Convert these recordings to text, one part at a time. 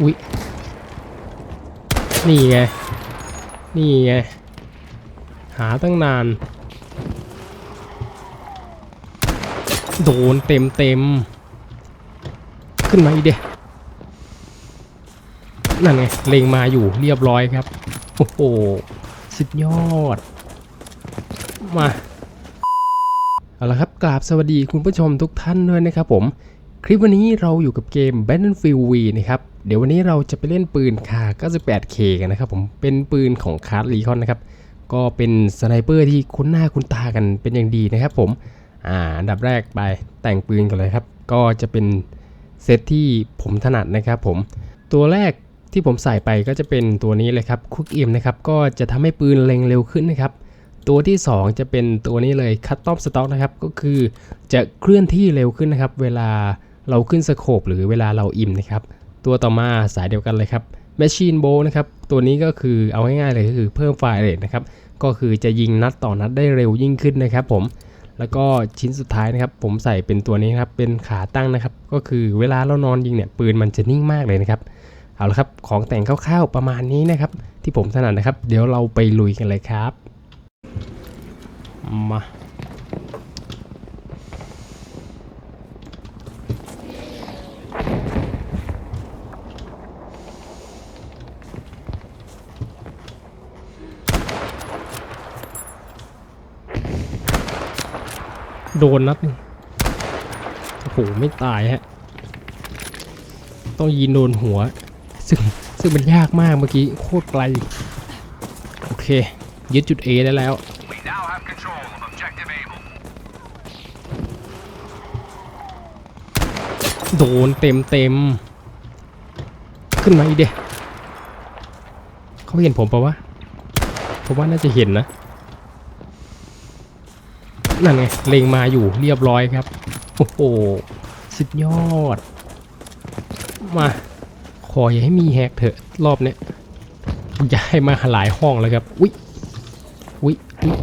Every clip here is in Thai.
อุ๊ยนี่ไง นี่ไง หาตั้งนาน โดนเต็มเต็ม ขึ้นมาอีเดนั่นไง เลงมาอยู่เรียบร้อยครับ โอ้โห สุดยอด มา เอาละครับกราบสวัสดีคุณผู้ชมทุกท่านด้วยนะครับผม คลิปวันนี้เราอยู่กับเกม Battlefield V นะครับ เดี๋ยววันนี้เราจะไปเล่นปืนคา 98K กันนะครับผมเป็นปืนของคาร์ดรีคอนนะครับ ก็เป็นสไนเปอร์ที่คุ้นหน้าคุ้นตากันเป็นอย่างดีนะครับผม อ่าอันดับแรกไปแต่งปืนกันเลยครับ ก็จะเป็นเซตที่ผมถนัดนะครับผม ตัวแรกที่ผมใส่ไปก็จะเป็นตัวนี้เลยครับคุกเอ็มนะครับ ก็จะทำให้ปืนเล็งเร็วขึ้นนะครับตัวที่ 2 จะเป็นตัวนี้เลยคัตตอมสต็อกนะครับ ก็คือจะเคลื่อนที่เร็วขึ้นนะครับ เวลา เราขึ้นสโคปหรือเวลาเราอิ่มนะครับ ตัวต่อมาสายเดียวกันเลยครับ Machine Bow นะครับ ตัวนี้ก็คือเอาง่ายๆเลยก็คือเพิ่มไฟเรทนะครับ ก็คือจะยิงนัดต่อนัดได้เร็วยิ่งขึ้นนะครับผม แล้วก็ชิ้นสุดท้ายนะครับ ผมใส่เป็นตัวนี้ครับ เป็นขาตั้งนะครับ ก็คือเวลาเรานอนยิงเนี่ยปืนมันจะนิ่งมากเลยนะครับ เอาละครับ ของแต่งคร่าวๆประมาณนี้นะครับ ที่ผมถนัดนะครับ เดี๋ยวเราไปลุยกันเลยครับ มา โดนนัดหนึงโอ้โหไม่ตายฮะ ต้องยิงโดนหัว ซึ่งซึ่งมันยากมากเมื่อกี้โคตรไกล โอเค ยึดจุด A ได้แล้ว We now have control of objective Able. โดนเต็มเต็มๆขึ้นมาอีกเดะเขาเห็นผมปะวะ ผมว่าน่าจะเห็นนะ นั่นไงเลงมาอยู่เรียบร้อยครับ โอ้โห สุดยอด มา ขออย่าให้มีแฮกเถอะ รอบเนี้ยย้ายมาหลายห้องแล้วครับ อุ๊ยอุ๊ยอุ๊ย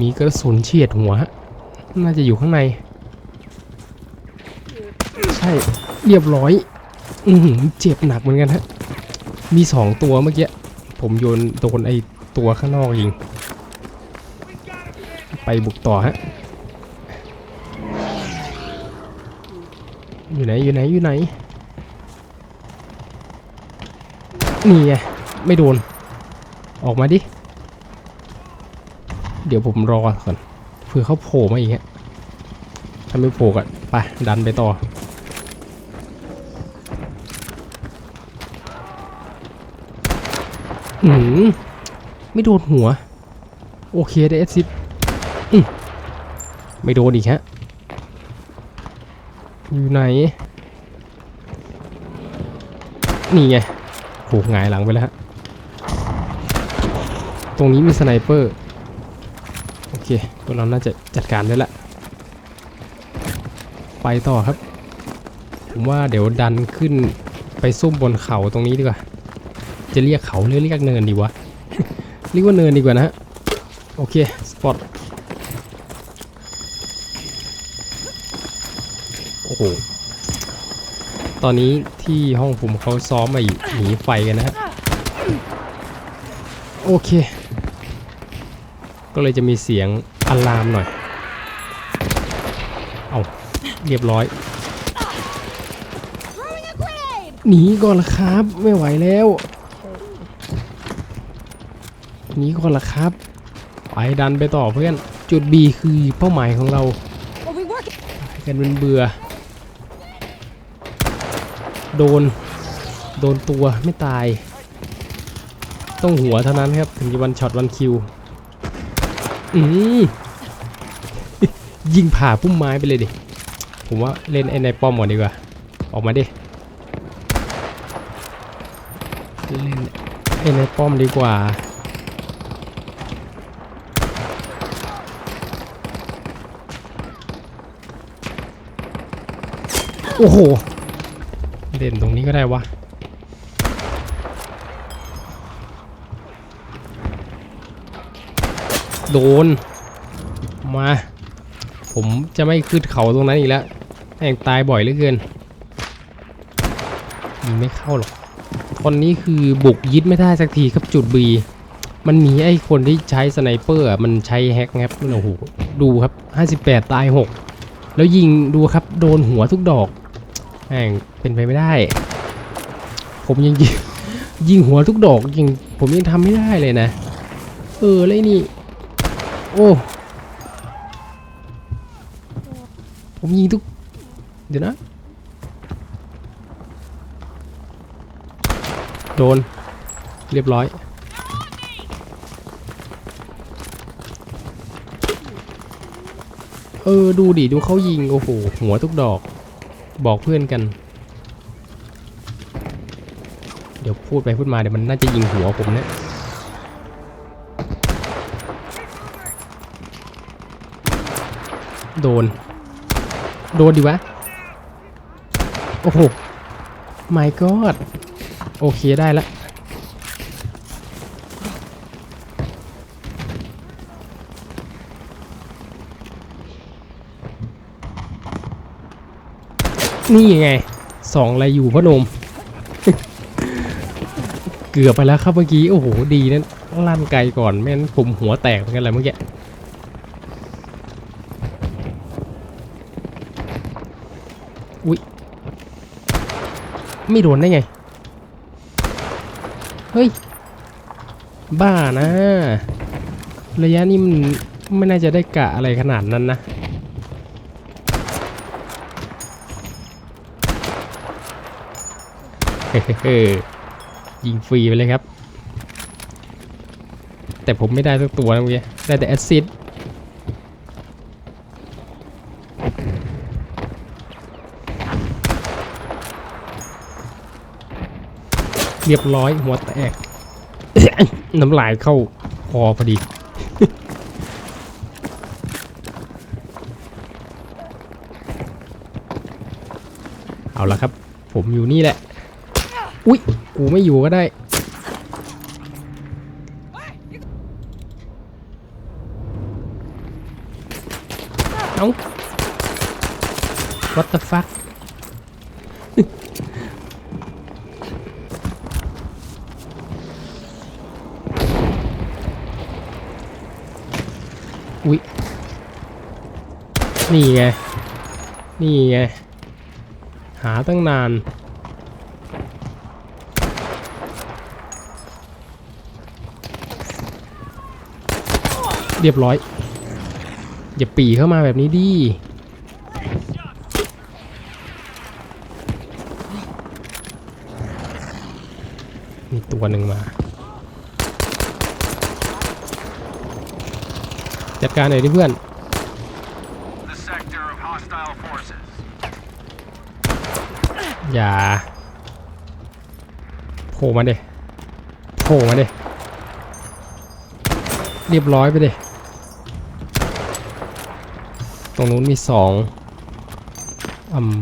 มีกระสุนเฉียดหัว น่าจะอยู่ข้างใน ใช่ เรียบร้อย อือหือเจ็บหนักเหมือนกันฮะ มีสองตัวเมื่อกี้ ผมโยนโดนไอตัวข้างนอกยิง ไปบุกต่อฮะ อยู่ไหน อยู่ไหน อยู่ไหน นี่ไง ไม่โดน ออกมาดิ เดี๋ยวผมรอก่อนเผื่อเขาโผล่มาอีกฮะถ้าไม่โผล่ก็ไป ดันไปต่ออืมไม่โดนหัว โอเคได้เอซิป ไม่โดนอีกฮะ อยู่ไหน นี่ไงโหหงายหลังไปแล้วฮะ ตรงนี้มีสไนเปอร์ โอเคพวเราน่าจะจัดการได้ละ ไปต่อครับ ผมว่าเดี๋ยวดันขึ้นไปซุ่มบนเขาตรงนี้ดีกว่า จะเรียกเขาหรือเรียกเนินดีวะ เรียกว่าเนินดีกว่านะฮะ โอเค สปอต โอ้โห ตอนนี้ที่ห้องผมเขาซ้อมมาหนีไฟกันนะฮะ โอเค ก็เลยจะมีเสียงอะลามหน่อย เอาเรียบร้อย หนีก่อนละครับ ไม่ไหวแล้ว หนีก่อนละครับ ไปดันไปต่อเพื่อน จุด B คือเป้าหมายของเรากันเป็นเบื่อ โดน โดนตัวไม่ตาย ต้องหัวเท่านั้นครับ ถึงจะวันช็อตวันคิว อืมยิงผ่าพุ่มไม้ไปเลยดิ ผมว่าเล่นไอ้ในป้อมก่อนดีกว่า ออกมาดิ เล่นไอ้ในป้อมดีกว่าโอ้โห เล่นตรงนี้ก็ได้วะโดน มา ผมจะไม่ขึ้นเขาตรงนั้นอีกแล้วแม่งตายบ่อยเหลือเกินยิงไม่เข้าหรอกตอนนี้คือบุกยึดไม่ได้สักทีครับจุดบี มันมีไอ้คนที่ใช้สไนเปอร์อะมันใช้แฮกครับโอ้โหดูครับ 58 ตาย 6 แล้วยิงดูครับ โดนหัวทุกดอก แม่งเป็นไปไม่ได้ ผมยังยิงยิงหัวทุกดอกยิงผมยังทำไม่ได้เลยนะ เออแล้วไอ้นี่ โอ้ผมยิงทุก เดี๋ยวนะ โดน เรียบร้อย เออ ดูดิ ดูเขายิง โอ้โห หัวทุกดอก บอกเพื่อนกัน เดี๋ยวพูดไปพูดมาเดี๋ยวมันน่าจะยิงหัวผมเนี่ยโดน โดนดิวะ โอ้โห my god โอเคได้ละ นี่ไงสองอะไรอยู่พะนมเกือบไปแล้วครับเมื่อกี้ โอ้โห ดีนะลั่นไกลก่อนไม่งั้นผมหัวแตกเหมือนกันเลยเมื่อกี้อุ้ยไม่โดนได้ไง เฮ้ย บ้านะ ระยะนี้มันไม่น่าจะได้กะอะไรขนาดนั้นนะ เฮ้ ยิงฟรีไปเลยครับ แต่ผมไม่ได้สักตัวนะเมื่อกี้ได้แต่แอสซิดเรียบร้อยหัวแตก น้ำลายเข้าคอพอดีเอาละครับ ผมอยู่นี่แหละ อุ๊ย กูไม่อยู่ก็ได้ เอา what the fuck อุ๊ย นี่ไง นี่ไง หาตั้งนาน เรียบร้อย อย่าปีเข้ามาแบบนี้ดิมีตัวหนึ่งมา จัดการหน่อยดิเพื่อนอย่าโผล่มาเดโผล่มาเดเรียบร้อยไปเด ตรงนู้นมีสองอืม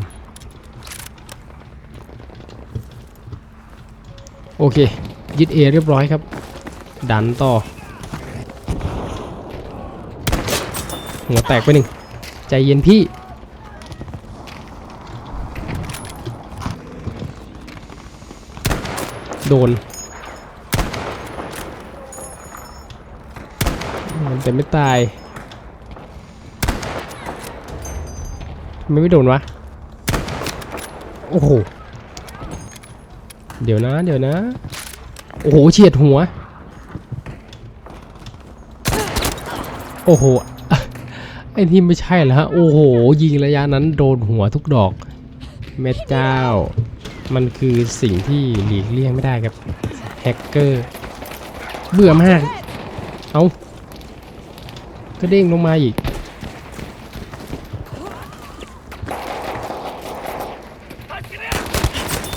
โอเค ยึดเอเรียบร้อยครับ ดันต่อ หัวแตกไปหนึ่ง ใจเย็นพี่ โดน มันแต่ไม่ตาย ไม่ไม่โดนวะ โอ้โห เดี๋ยวนะ เดี๋ยวนะ โอ้โหเฉียดหัว โอ้โห ไอ้ที่ไม่ใช่แล้วฮะ โอ้โห ยิงระยะนั้นโดนหัวทุกดอก แม่เจ้า มันคือสิ่งที่หลีกเลี่ยงไม่ได้ครับแฮกเกอร์ เบื่อมาก เอาก็เด้งลงมาอีก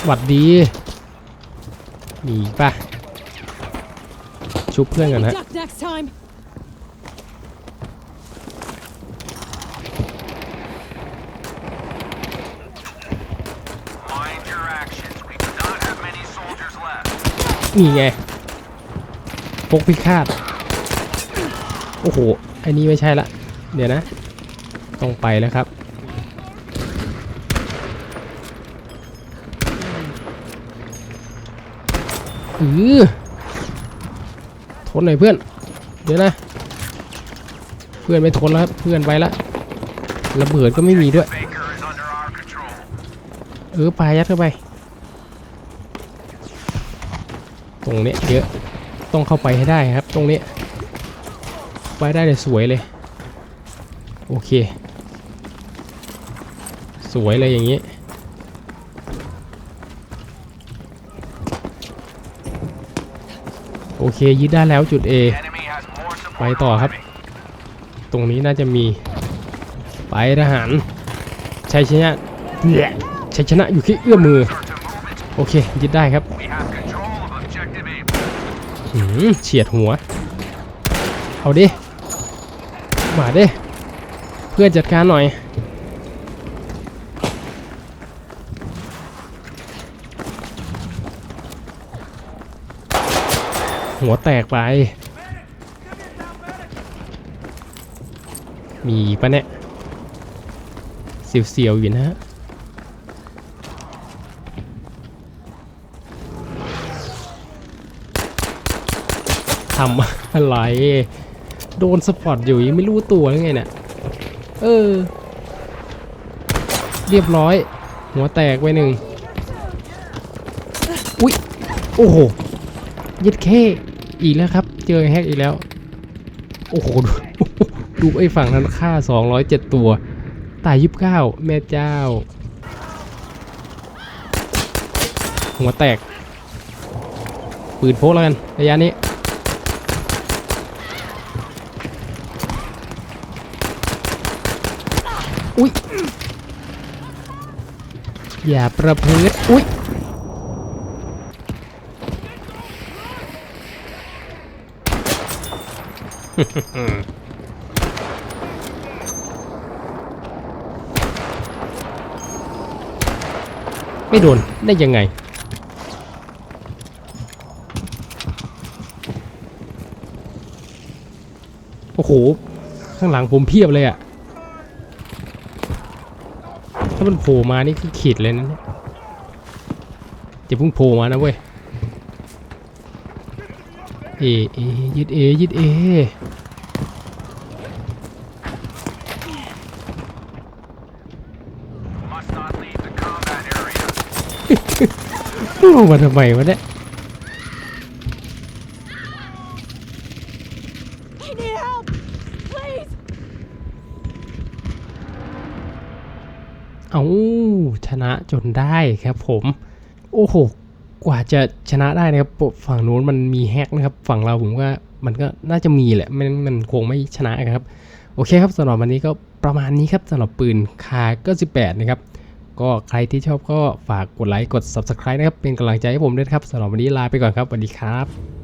หวัดดีหนีป่ะชุบเพื่อนกันฮะ Duck next time. Mind your actions. We do not have many soldiers left. นี่ไงพกพิฆาต โอ้โห อันนี้ไม่ใช่ละ เดี๋ยวนะ ต้องไปแล้วครับ ออทนหน่อยเพื่อน เดี๋ยวนะ เพื่อนไม่ทนแล้วครับ เพื่อนไปละระเบิดก็ไม่มีด้วย เออปลายัดเข้าไป ตรงนี้เยอะ ต้องเข้าไปให้ได้ครับ ตรงนี้ ไปได้เลยสวยเลย โอเค สวยเลยอย่างนี้ โอเคยึดได้แล้วจุด A ไปต่อครับ ตรงนี้น่าจะมี ไปทหารชัยชนะชัยชนะอยู่ที่เอื้อมมือ โอเคยึดได้ครับหืมเฉียดหัว เอาดิ มาดิ เพื่อนจัดการหน่อย หัวแตกไป มีปะเนี่ยเสียวๆอยู่นะฮะทำอะไร โดนสปอตอยู่ยังไม่รู้ตัวหรือไงเนี่ยเออ เรียบร้อย หัวแตกไปหนึ่ง อุ๊ย โอ้โหยึดเค อีกแล้วครับ เจอแฮกอีกแล้ว โอ้โห ดูไอ้ฝั่งนั้นฆ่า 207 ตัว ตาย29แม่เจ้า หัวแตก ปืนโพกแล้วกัน ระยะนี้ อุ๊ยอย่าประพฤติอุ๊ย ไม่โดน ได้ยังไง โอ้โห ข้างหลังผมเพียบเลยอะถ้ามันโผล่มานี่คือขีดเลยนะเนี่ยจะพิ่งโผล่มานะเว้ย เอเอยึดเอยึดเอ โอ้มาทำไมวะเนี่ยเอาชนะจนได้ครับผม โอ้โห กว่าจะชนะได้นะครับ ฝั่งนู้นมันมีแฮกนะครับ ฝั่งเราผมว่ามันก็น่าจะมีแหละมันมันคงไม่ชนะครับ โอเคครับสำหรับวันนี้ก็ประมาณนี้ครับสำหรับปืนคาก็18นะครับ ก็ใครที่ชอบก็ฝากกดไลค์กด subscribe นะครับ เป็นกำลังใจให้ผมด้วยครับสำหรับวันนี้ลาไปก่อนครับสวัสดีครับ